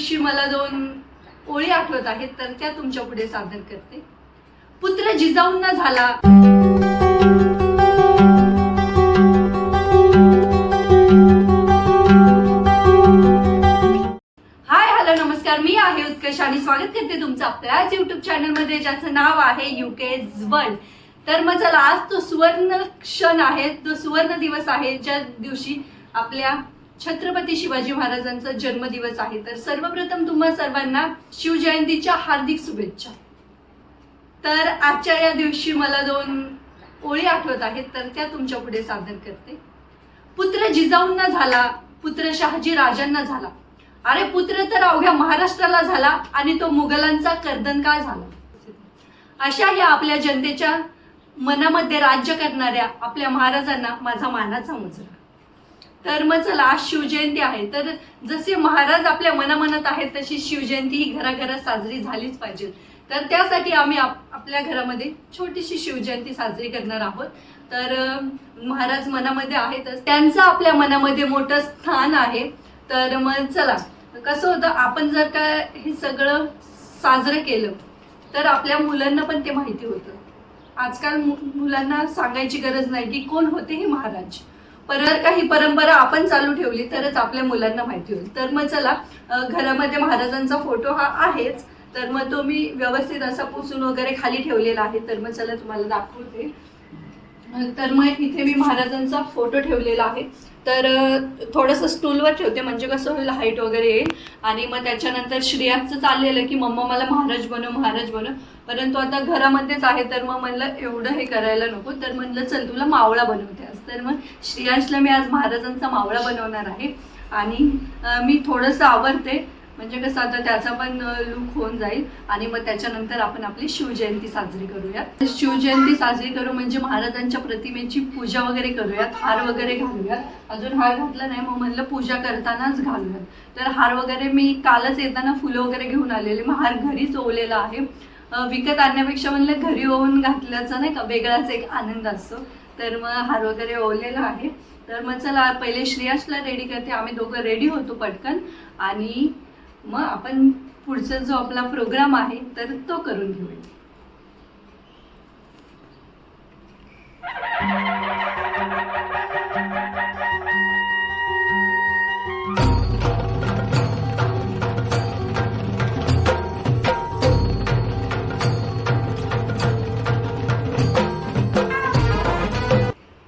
दिवशी मला दोन ओळी आठवत आहेत तर त्या तुमच्यापुढे सादर करते. पुत्र जिजाऊंना झाला. हाय हॅलो नमस्कार. मी आहे उत्कर्ष आणि स्वागत करते तुमचं आपल्याच युट्यूब चॅनलमध्ये ज्याचं नाव आहे युके वर्ल्ड तर मग चला आज तो सुवर्ण क्षण आहे तो सुवर्ण दिवस आहे ज्या दिवशी आपल्या छत्रपती शिवाजी महाराजांचा जन्मदिवस आहे. तर सर्वप्रथम तुम्हा सर्वांना शिवजयंतीच्या हार्दिक शुभेच्छा. तर आजच्या या दिवशी मला दोन ओळी आठवत आहेत तर त्या तुमच्यापुढे सादर करते. पुत्र जिजाऊंना झाला पुत्र शहाजी राजांना झाला. अरे पुत्र तर अवघ्या महाराष्ट्राला झाला आणि तो मुघलांचा कर्दनकाळ झाला. अशा या आपल्या जनतेच्या मनामध्ये राज्य करणाऱ्या आपल्या महाराजांना माझा मानाचा मुजरा. तर मग चला आज शिवजयंती आहे. तर जसे महाराज आपल्या मनामनात आहेत तशी शिवजयंती ही घराघरात साजरी झालीच पाहिजे. तर त्यासाठी आम्ही आप- आपल्या घरामध्ये छोटीशी शिवजयंती साजरी करणार आहोत. तर महाराज मनामध्ये आहेतच. त्यांचं आपल्या मनामध्ये मोठं स्थान आहे. तर मग चला कसं होतं आपण जर का हे सगळं साजरं केलं तर आपल्या मुलांना पण ते माहिती होतं. आजकाल मु- मुलांना सांगायची गरज नाही की कोण होते हे महाराज. पर काही परंपरा आपण चालू ठेवली तरच आपल्या मुलांना माहिती होईल. तर मग चला घरामध्ये महाराजांचा फोटो हा आहेच. तर मग तो मी व्यवस्थित असा पुसून वगैरे खाली ठेवलेला आहे. तर मग चला तुम्हाला दाखवते. तर मग इथे मी महाराजांचा फोटो ठेवलेला आहे. तर थोडंसं स्टूलवर ठेवते म्हणजे कसं होईल हाईट वगैरे येईल. आणि मग त्याच्यानंतर श्रेयाचं चाललेलं की मम्मा मला महाराज बनव महाराज बनव. परंतु आता घरामध्येच आहे तर मग म्हणलं एवढं हे करायला नको. तर म्हणलं चल तुला मावळा बनवते आज. तर मग श्रेयांशला मी आज महाराजांचा मावळा बनवणार आहे. आणि मी थोडंसं आवरते. म्हणजे कसं आता त्याचा पण लुक होऊन जाईल. आणि मग त्याच्यानंतर आपण आपली शिवजयंती साजरी करूयात. शिवजयंती साजरी करू म्हणजे महाराजांच्या प्रतिमेची पूजा वगैरे करूयात. हार वगैरे घालूयात. अजून हार घातला नाही मग म्हणलं पूजा करतानाच घालूयात. तर हार वगैरे मी कालच येताना फुलं वगैरे घेऊन आलेले. मग हार घरीच ओवलेला आहे. विकत आणण्यापेक्षा म्हणलं घरी ओवून घातल्याचा नाही का वेगळाच एक आनंद असतो. तर मग हार वगैरे ओवलेला आहे. तर मग चला पहिले श्रेयासला रेडी करते. आम्ही दोघं रेडी होतो पटकन. आणि मग आपण पुढचा जो आपला प्रोग्राम आहे तर तो करून घेऊया.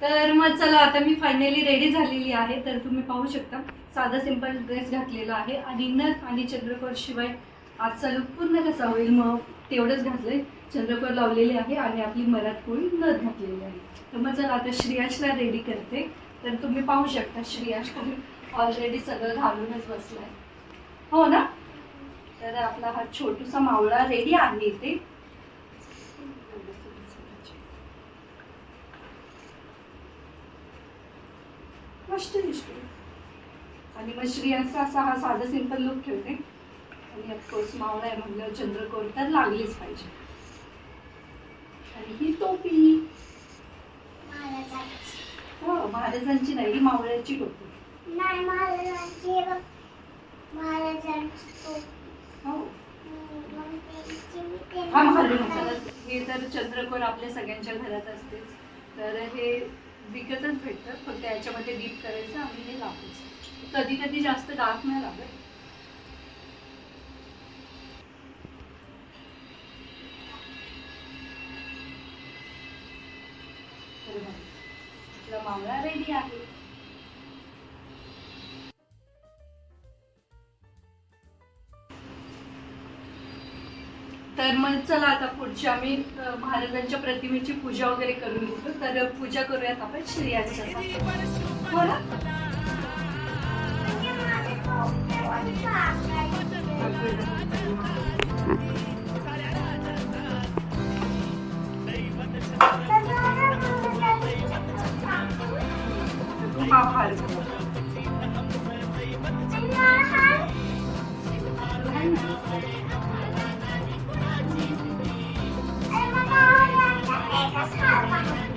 तर मग चला आता मी फायनली रेडी झालेली आहे तर तुम्ही पाहू शकता. साधा सिंपल ड्रेस घातलेला आहे. आणि नथ आणि चंद्रकोर शिवाय आजचा लुक पूर्ण कसा होईल मग तेवढंच घातलंय. चंद्रकोर लावलेले आहे आणि आपली मराठ पोळी नथ घातलेली आहे. तर मग चला आता श्रियाशला रेडी करते. तर तुम्ही पाहू शकता श्रियाश ऑलरेडी सगळं घालूनच बसलाय. हो ना? तर आपला हा छोटूसा मावळा रेडी आहे इथे. मस्त दिसतो आणि मग श्रियांचा असा हा साधा सिंपल लुक ठेवते. आणि ऑफकोर्स मावळा आहे म्हणलं चंद्रकोर तर लागलीच पाहिजे. आणि ही टोपी. हो महाराजांची नाही ही मावळ्याची टोपी. नाही महाराजांची बघ. महाराजांची तो हो. हा महाराज हे तर चंद्रकोर आपल्या सगळ्यांच्या घरात असतेच. तर हे विकतच भेटतं फक्त याच्यामध्ये डीप करायचं आणि हे लावायचं कधी कधी जास्त डार्क नाही लागत. तर आपला मावळा रेडी आहे. तर मग चला आता पुढची आम्ही महाराजांच्या प्रतिमेची पूजा वगैरे करून घेतो. तर पूजा करूयात आपण श्रेयाच्या हो ना हा हार Thank you.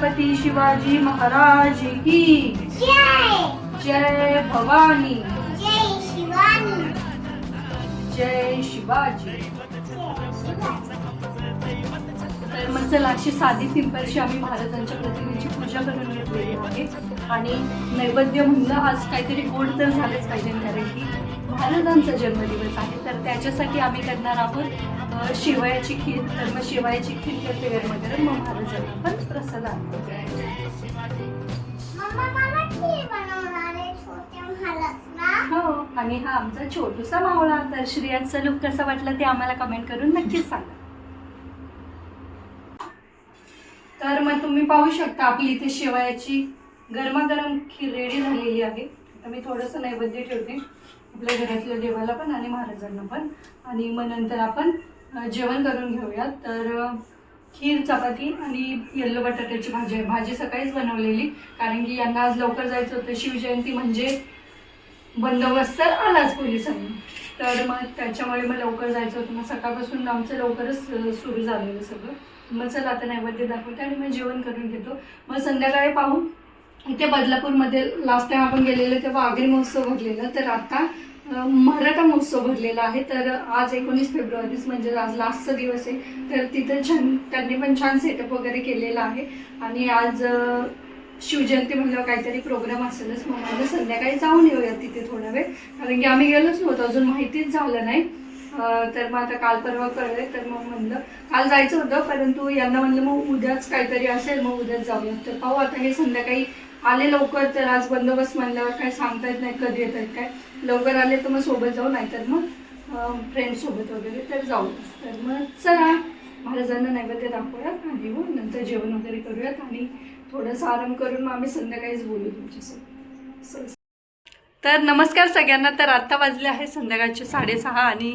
छत्रपती शिवाजी महाराज की जय। जय भवानी। जय शिवानी। जय शिवाजी। जय शिवाजी तर मग चला अशी साधी सिंपलशी आम्ही महाराजांच्या प्रतिमेची पूजा करून घेतलेली आहे. आणि नैवेद्य म्हणलं आज काहीतरी गोड तर झालंच पाहिजे कारण की महाराजांचा जन्मदिवस आहे तर त्याच्यासाठी आम्ही करणार आहोत शेवयाची खीर तर मग शेवयाची खीर करते गरम मग महाराजांना पण प्रसाद हो आणि हा आमचा छोटूसा मावळा तर श्रियांचा लुक कसा वाटला ते आम्हाला कमेंट करून नक्कीच सांगा. तर मग तुम्ही पाहू शकता आपली इथे शेवयाची गरमागरम खीर रेडी झालेली आहे. आता मी थोडंसं नैवेद्य ठेवते. आपल्या घरातल्या देवाला पण आणि महाराजांना पण. आणि मग नंतर आपण जेवण करून घेऊयात. तर खीर चपाती आणि येल्लो बटाट्याची भाजी आहे. भाजी सकाळीच बनवलेली कारण की यांना आज लवकर जायचं होतं. शिवजयंती म्हणजे बंदोबस्त आलाच पोलिसांनी. तर मग त्याच्यामुळे मग लवकर जायचं होतं. मग सकाळपासून आमचं लवकरच सुरू झालेलं सगळं. मग चला आता नैवेद्य दाखवते आणि मग जेवण करून घेतो. मग संध्याकाळी पाहू. इथे बदलापूरमध्ये लास्ट टाइम आपण गेलेलो तेव्हा आगरी महोत्सव भरलेला तर आता मराठा महोत्सव भरलेला आहे. तर आज एकोणीस फेब्रुवारीच म्हणजे आज लास्टचा दिवस आहे. तर तिथं छान त्यांनी पण छान सेटअप वगैरे केलेला आहे. आणि आज शिवजयंती म्हणल्यावर काहीतरी प्रोग्राम असेलच. मग म्हणलं संध्याकाळी जाऊन येऊया तिथे थोडा वेळ. कारण की आम्ही गेलोच नव्हतो अजून माहितीच झालं नाही. तर मग आता काल परवा कळलंय तर मग म्हणलं काल जायचं होतं परंतु यांना म्हणलं मग उद्याच काहीतरी असेल मग उद्याच जाऊया. तर पाहू आता हे संध्याकाळी आले लवकर तर आज बंदोबस्त म्हणल्यावर काय सांगता येत नाही कधी येत आहेत काय. लवकर आले तर मग सोबत जाऊ नाहीतर मग फ्रेंडसोबत वगैरे तर जाऊ. तर मग चला महाराजांना नैवेद्य दाखवूयात आणि मग नंतर जेवण वगैरे करूयात आणि थोडंसं आराम करून मग आम्ही संध्याकाळीच बोलू तुमच्यासोबत. तर नमस्कार सगळ्यांना. तर आत्ता वाजले आहे संध्याकाळचे साडेसहा आणि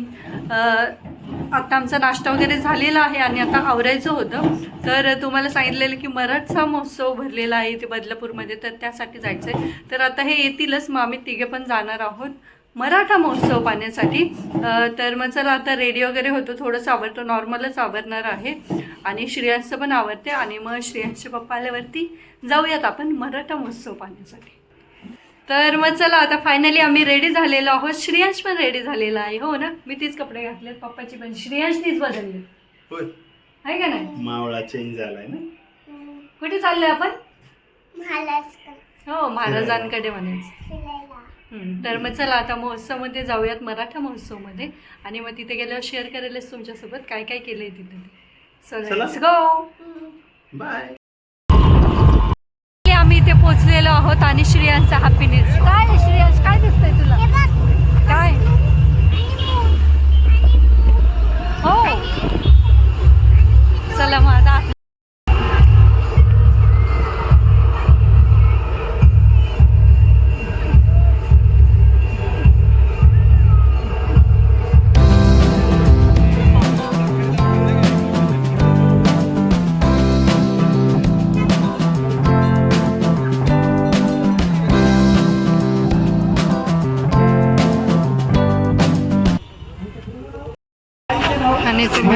आत्ता आता आमचा नाश्ता वगैरे झालेला आहे आणि आता आवरायचं होतं. तर तुम्हाला सांगितलेलं की मराठा महोत्सव भरलेला आहे इथे बदलापूरमध्ये तर त्यासाठी जायचं आहे तर आता हे येतीलच मग आम्ही तिघे पण जाणार आहोत मराठा महोत्सव पाहण्यासाठी. तर मग चला आता रेडी वगैरे होतो थोडंसं आवडतो नॉर्मलच आवरणार आहे. आणि श्रेयांचं पण आवडते आणि मग श्रेयांच्या पप्पा आल्यावरती जाऊयात आपण मराठा महोत्सव पाहण्यासाठी. तर मग चला आता फायनली आम्ही रेडी झालेलो आहोत. श्रेयांश पण रेडी झालेला आहे. हो ना? मी तीच कपडे घातलेत पप्पाची पण. श्रेयांश तीच बदलली आहे का नाही? मावळा चेंज झालाय ना? कुठे चाललोय आपण? हो महाराजांकडे म्हणायचं. तर मग चला आता महोत्सवमध्ये जाऊयात मराठा महोत्सवमध्ये. आणि मग तिथे गेल्यावर शेअर करेलच तुमच्यासोबत. काय काय केलंय तिथे? सो चला. Let's go. बाय आम्ही इथे पोहोचलेलो आहोत आणि श्रेयांचा हॅपीनेस काय श्रेयांश? काय दिसतंय तुला? काय?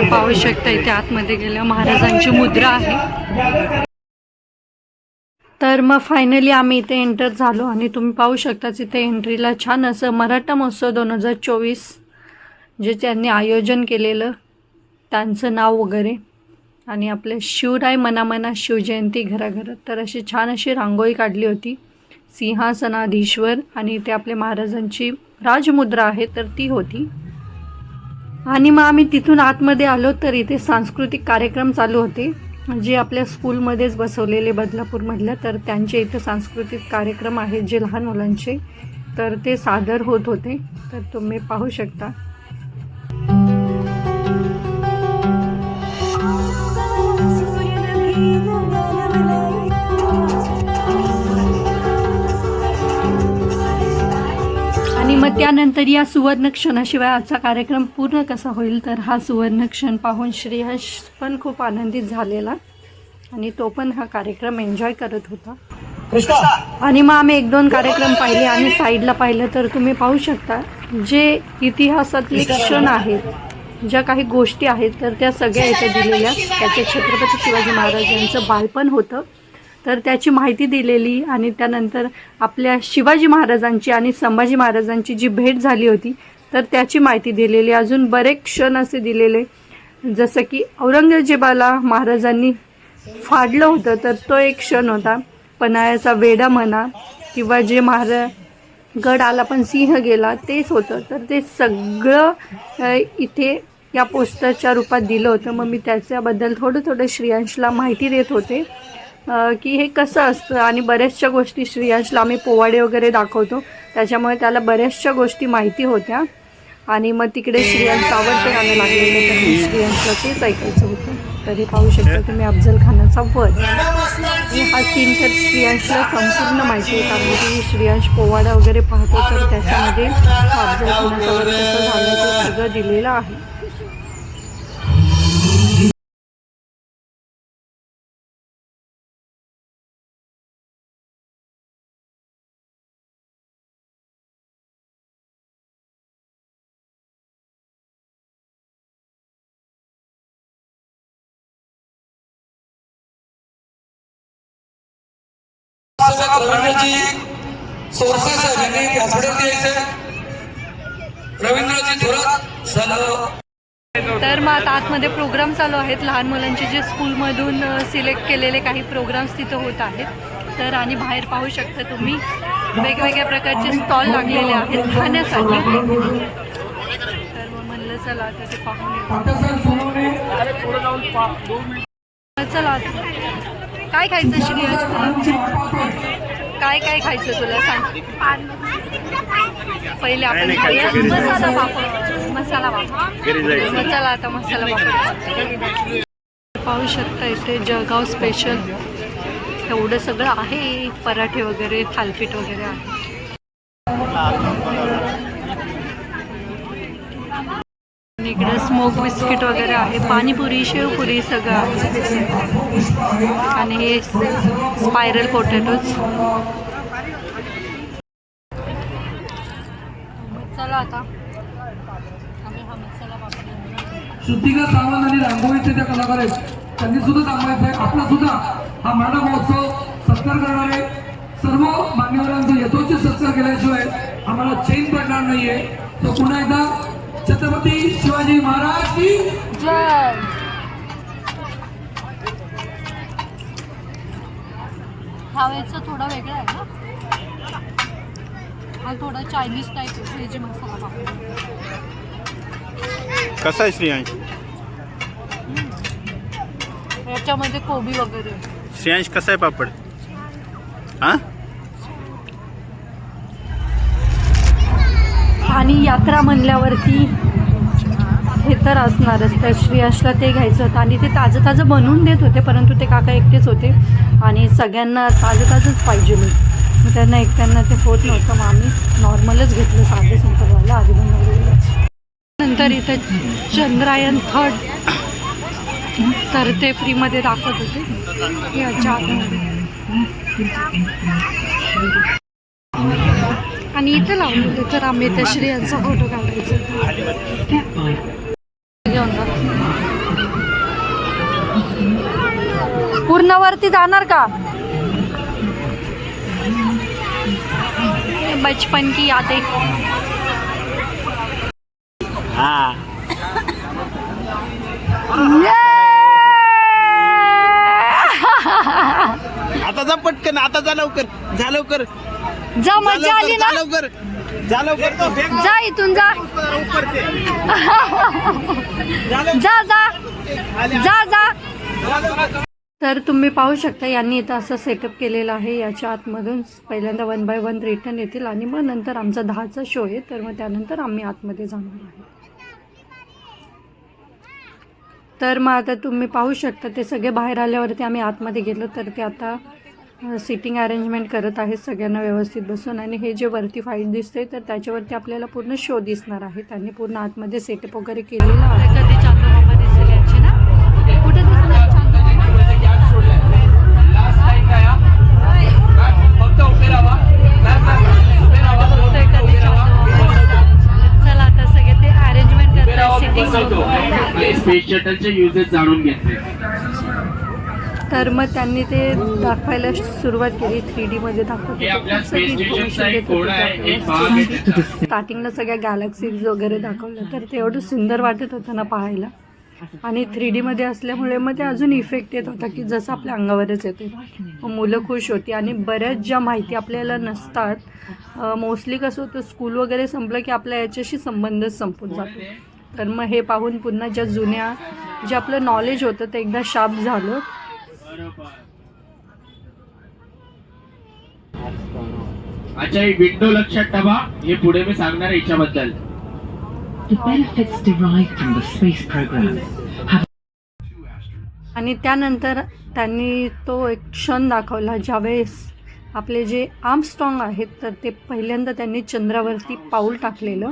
पाहू शकता इथे आतमध्ये गेल्या महाराजांची मुद्रा आहे. तर मग फायनली आम्ही इथे एंटर झालो आणि तुम्ही पाहू शकताच इथे एंट्रीला छान असं मराठा महोत्सव दोन हजार चोवीस जे त्यांनी आयोजन केलेलं त्यांचं नाव वगैरे आणि आपले शिवराय मनामना शिवजयंती घराघरात. तर अशी छान अशी रांगोळी काढली होती. सिंहासनाधीश्वर आणि इथे आपले महाराजांची राजमुद्रा आहे तर ती होती. आणि मग आम्ही तिथून आतमध्ये आलो तर इथे सांस्कृतिक कार्यक्रम चालू होते. जे आपल्या स्कूलमध्येच बसवलेले बदलापूरमधल्या तर त्यांचे इथे सांस्कृतिक कार्यक्रम आहेत जे लहान मुलांचे. तर ते सादर होत होते. तर तुम्ही पाहू शकता. त्यानंतर या सुवर्ण क्षणाशिवाय आजचा कार्यक्रम पूर्ण कसा होईल तर हा सुवर्ण क्षण पाहून श्रेयश पण खूप आनंदित झालेला आणि तो पण हा कार्यक्रम एन्जॉय करत होता. आणि मग आम्ही एक दोन कार्यक्रम पाहिले आणि साईडला पाहिलं तर तुम्ही पाहू शकता जे इतिहासातले क्षण आहेत ज्या काही गोष्टी आहेत तर त्या सगळ्या इथे दिलेल्या त्याचे छत्रपती शिवाजी महाराज यांचं बालपण होतं. तर त्याची माहिती दिलेली आणि त्यानंतर आपल्या शिवाजी महाराजांची आणि संभाजी महाराजांची जी भेट झाली होती तर त्याची माहिती दिलेली. अजून बरेच क्षण असे दिलेले जसं की औरंगजेबाला महाराजांनी फाडलं होतं तर तो एक क्षण होता. पन्हाळ्याचा वेडा म्हणा किंवा जे महाराज गड आला पण सिंह गेला तेच होतं. तर ते सगळं इथे या पोस्टरच्या रूपात दिलं होतं. मग मी त्याच्याबद्दल थोडं थोडं श्रियांशला माहिती देत होते. की हे कसं असतं? आणि बऱ्याचशा गोष्टी श्रेयांशला आम्ही पोवाडे वगैरे दाखवतो. त्याच्यामुळे त्याला बऱ्याचशा गोष्टी माहिती होत्या. आणि मग तिकडे श्रेयांश आवडतं गाणं लागलेलं तर श्रियांशला श्रेयांशला तेच ऐकायचं होतं. तरी पाहू शकता तुम्ही अफजल खानाचा वध. आणि हा सीन तर श्रेयांशला संपूर्ण माहिती आहे म्हणजे कारण की श्रेयांश पोवाडा वगैरे पाहतो तर त्याच्यामध्ये अफजल खानाचा वध कसं झालं ते सगळं दिलेलं आहे. सगळ्यात रवींद्रजी सोरसे साहेब यांनी व्यासपीठावर यायचं रवींद्रजी थोरात तर मग आता आतमध्ये प्रोग्राम चालू आहेत. लहान मुलांचे जे स्कूलमधून सिलेक्ट केलेले काही प्रोग्राम्स तिथं होत आहेत. तर आणि बाहेर पाहू शकता तुम्ही वेगवेगळ्या प्रकारचे स्टॉल लागलेले आहेत खाण्यासाठी. तर मग म्हणलं चला आता ते पाहून चला आता. काय खायचं श्रीयश काय काय खायचं तुला सांग? पहिले आपण खाऊया. मसाला पापड. मसाला पापड. मग चला आता मसाला पापड पाहू शकता इथे जळगाव स्पेशल एवढं सगळं आहे. पराठे वगैरे थालपीठ वगैरे आहे. आणि इकडे स्मोक बिस्किट वगैरे आहे. पाणीपुरी शेवपुरी सगळं आहे. आणि हे स्पायरल पोटॅटोज चला आता. आम्ही हा मसाला पापड श्रुतिका सावंत आणि रांगोळीचे त्या कलाकार आहेत. त्यांनी सुद्धा सांगायचं आहे आपला सुद्धा हा मराठा महोत्सव सत्कार करणारे सर्व मान्यवरांचा यथोचित सत्कार केल्याशिवाय आम्हाला चैन पडणार नाहीये. तो पुन्हा एकदा छत्रपती शिवाजी महाराज की जय. वेळचा थोडा वेगळा आहे ना? हा थोडा चायनीज टाईप आहे व्हेज मसाला पापड कसा आहे श्रेयांश? याच्यामध्ये कोबी वगैरे. श्रेयांश कसा आहे पापड? हा? आणि यात्रा म्हणल्यावरती हे तर असणारच. तर श्रेयसला ते घ्यायचं होतं आणि ते ताजं ताजं बनवून देत होते परंतु ते काका एकटेच होते आणि सगळ्यांना ताजं ताजंच पाहिजे मी त्यांना एकट्यांना ते होत नव्हतं मग आम्ही नॉर्मलच घेतलं साधे सिंपलवालं आधी बनवलेलं नंतर इथं चंद्रायन थर्ड तर ते फ्रीमध्ये दाखवत होते. याच्या आतमध्ये. आणि इथं लावलेले तर आम्ही त्या श्रेयांचा फोटो काढायचा. घेऊन जा. पूर्ण वरती जाणार का? बचपन की यादें. हा. आता जा पटकन आता जा लवकर जा लवकर. जा मजा आली ना. जा इथून जा. जा जा जा. जा तर तुम्ही पाहू शकता यांनी इथं असं सेटअप केलेलं आहे. याच्या आतमधून पहिल्यांदा वन बाय वन रिटर्न येतील आणि मग नंतर आमचा दहाचा शो आहे. तर मग त्यानंतर आम्ही आतमध्ये जाणार आहे. तर मग आता तुम्ही पाहू शकता ते सगळे बाहेर आल्यावरती आम्ही आतमध्ये गेलो तर ते आता सिटिंग अरेंजमेंट करत आहेत सगळ्यांना व्यवस्थित बसून. आणि हे जे वरती फाईट दिसते तर त्याच्यावरती आपल्याला पूर्ण शो दिसणार आहे. त्यांनी पूर्ण आतमध्ये सेटअप वगैरे केलेला आहे. कधी चांदोबाबा दिसेल याची ना? कुठे दिसणार चला आता सगळे ते अरेंजमेंट करतात सिटिंग आपले स्पेस शटलचे युजेस जाणून घेतले. तर मग त्यांनी ते दाखवायला सुरुवात केली. थ्री डी मध्ये दाखवत. स्टार्टिंगला सगळ्या गॅलेक्सीज वगैरे दाखवलं. तर ते एवढं सुंदर वाटत होतं ना पाहायला. आणि थ्री डीमध्ये असल्यामुळे मग ते अजून इफेक्ट येत होता की जसं आपल्या अंगावरच येते मुलं खुश होती आणि बऱ्याच ज्या माहिती आपल्याला नसतात मोस्टली कसं होतं स्कूल वगैरे संपलं की आपल्या याच्याशी संबंधच संपून जातो. तर मग हे पाहून पुन्हा ज्या जुन्या जे आपलं नॉलेज होतं ते एकदा शार्प झालं. अच्छा ही विंडो लक्षात ठेवा. हे पुढे मी सांगणार have आणि त्यानंतर त्यांनी तो एक क्षण दाखवला ज्यावेळेस आपले जे आर्मस्ट्रॉंग आहेत तर ते पहिल्यांदा त्यांनी चंद्रावरती पाऊल टाकलेलं.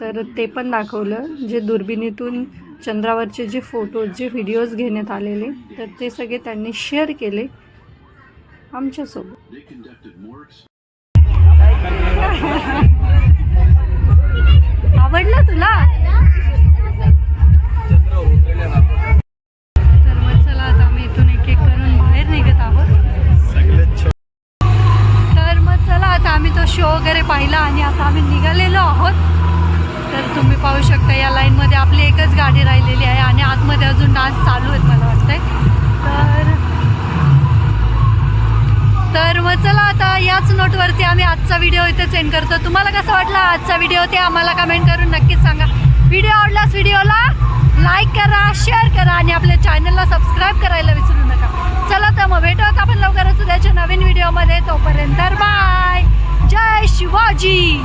तर ते पण दाखवलं जे दुर्बिणीतून चंद्रावरचे जे फोटोज जे व्हिडिओज घेण्यात आलेले तर ते सगळे त्यांनी शेअर केले आमच्यासोबत. आवडलं तुला? तर मग चला आता आम्ही इथून एक एक करून बाहेर निघत आहोत. तर मग चला आता आम्ही तो शो वगैरे पाहिला आणि आता आम्ही निघालेलो आहोत. तर तुम्ही पाहू शकता या लाईनमध्ये आपली एकच गाडी राहिलेली आहे आणि आतमध्ये अजून डान्स चालू आहेत मला वाटतंय. तर तर मग चला आता याच नोटवरती आम्ही आजचा व्हिडिओ इथे सेंड करतो. तुम्हाला कसं वाटला आजचा व्हिडिओ ते आम्हाला कमेंट करून नक्कीच सांगा. व्हिडिओ आवडलास व्हिडिओला लाईक करा शेअर करा आणि आपल्या चॅनलला सबस्क्राईब करायला विसरू नका. चला तर मग भेटूयात आपण लवकरच उद्याच्या नवीन व्हिडिओमध्ये तोपर्यंत बाय जय शिवाजी.